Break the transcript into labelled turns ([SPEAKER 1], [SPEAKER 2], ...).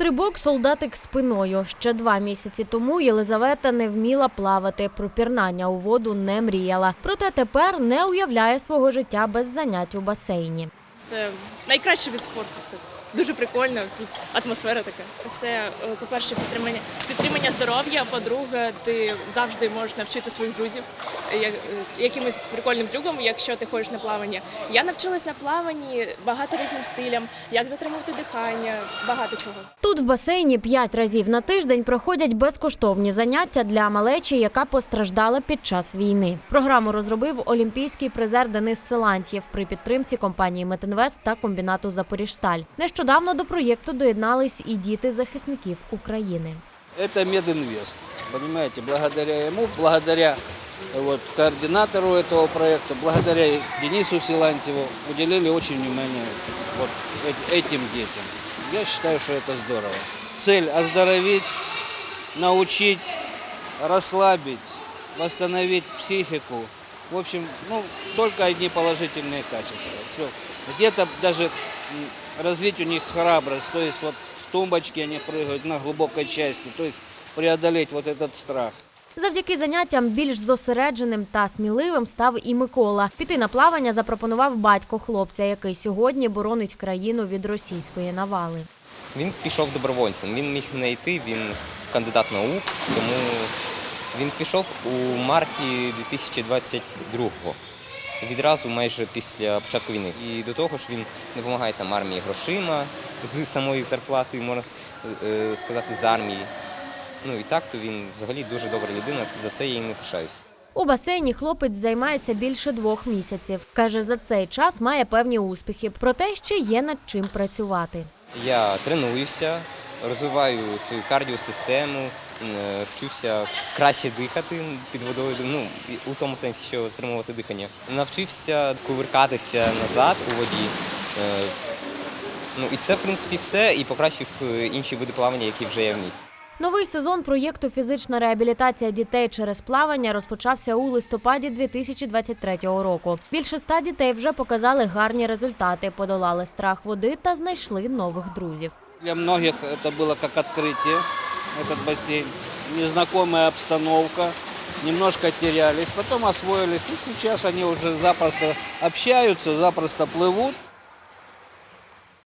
[SPEAKER 1] Стрибок солдатик спиною. Ще два місяці тому Єлизавета не вміла плавати. Про пірнання у воду не мріяла. Проте тепер не уявляє свого життя без занять у басейні.
[SPEAKER 2] Це найкращий від спорту. Це дуже прикольно. Тут атмосфера така. Це, е, по-перше, підтримання, підтримання здоров'я. По-друге, ти завжди можеш навчити своїх друзів е, як- якимось прикольним трюком, якщо ти ходиш на плавання. Я навчилась на плаванні багато різним стилям, як затримувати дихання, багато чого.
[SPEAKER 1] Тут в басейні п'ять разів на тиждень проходять безкоштовні заняття для малечі, яка постраждала під час війни. Програму розробив олімпійський призер Денис Силантьєв при підтримці компанії Метинвест та комбінату Запоріжсталь. Нещодавно до проєкту доєднались і діти захисників України.
[SPEAKER 3] Это Мединвест. Понимаете, благодаря ему, благодаря э, вот, координатору этого проекта, благодаря Денису Силантьеву уделили очень внимание вот эт- этим детям. Я считаю, что это здорово. Цель оздоровить, научить, расслабить, восстановить психику. В общем, ну, только одни положительные качества. Все. Где-то даже м, развить у них храбрость, то есть вот в тумбочке они прыгают на глубокой части, то есть преодолеть вот этот страх.
[SPEAKER 1] Завдяки заняттям більш зосередженим та сміливим став і Микола. Піти на плавання запропонував батько хлопця, який сьогодні боронить країну від російської навали.
[SPEAKER 4] Він пішов добровольцем. Він міг не йти, він кандидат наук, тому він пішов у марті 2022-го. Відразу майже після початку війни. І до того ж він допомагає там армії грошима з самої зарплати, можна е, сказати, з армії. Ну і так, то він взагалі дуже добра людина. За це я їм не пишаюсь.
[SPEAKER 1] У басейні хлопець займається більше двох місяців. Каже, за цей час має певні успіхи, проте ще є над чим працювати.
[SPEAKER 4] Я тренуюся, розвиваю свою кардіосистему, е, вчуся краще дихати під водою, ну у тому сенсі, що стримувати дихання. Навчився кувиркатися назад у воді. Е, Ну і це, в принципі, все, і покращив е, інші види плавання, які вже я вмів.
[SPEAKER 1] Новий сезон проєкту Фізична реабілітація дітей через плавання розпочався у листопаді 2023 року. Більше ста дітей вже показали гарні результати, подолали страх води та знайшли нових друзів.
[SPEAKER 3] Для многих это было как открытие, этот бассейн. Незнакомая обстановка, немножко терялись, потом освоились, и сейчас они уже запросто общаются, запросто плывут.